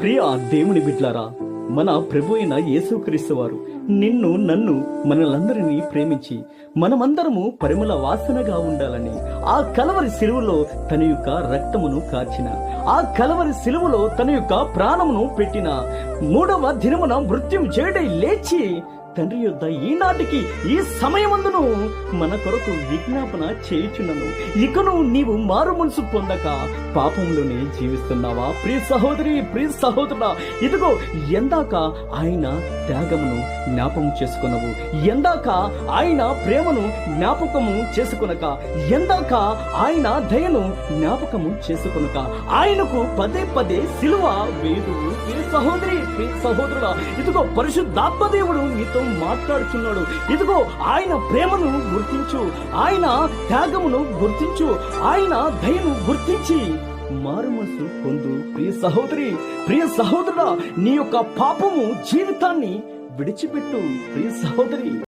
ప్రియ దేవుని బిడ్లారా మన ప్రభు అయిన యేసుక్రీస్తు వారు నిన్ను నన్ను మనలందరినీ ప్రేమించి మనమందరము పరిమళ వాసనగా ఉండాలని ఆ కలవరి సిలువలో తన యొక్క రక్తమును కార్చిన ఆ కలవరి సిలువలో తన యొక్క ప్రాణమును పెట్టిన మూడవ దినమున మృత్యుం చేయడై లేచి తండ్రి యొద్ద ఈనాటికి ఈ సమయమందును మన కొరకు విజ్ఞాపన చేయుచున్నను. ఇకను నీవు మారు మనసు పొందక పాపంలోనే జీవిస్తున్నావా? ప్రియ సహోదరి ప్రియ సహోదరుడ ఇదిగో ఎందాక ఆయన త్యాగమును జ్ఞాపకం చేసుకున్నవు ఎందాక ఆయన ప్రేమను జ్ఞాపకము చేసుకునక ఎందాక ఆయన దయను జ్ఞాపకము చేసుకునక ఆయనకు పదే పదే సిలువ వేదు ప్రియ సహోదరి ప్రియ సహోదరుడ ఇదిగో పరిశుద్ధాత్మ దేవుడు నీతో మాట్లాడుచున్నాడు. ఇదిగో ఆయన ప్రేమను గుర్తించు. ఆయన త్యాగమును గుర్తించు. ఆయన దయను గుర్తించి మారుమనసు పొందు. ప్రియ సహోదరి ప్రియ సహోదరుడా నీ యొక్క పాపము జీవితాన్ని విడిచిపెట్టు. ప్రియ సహోదరి.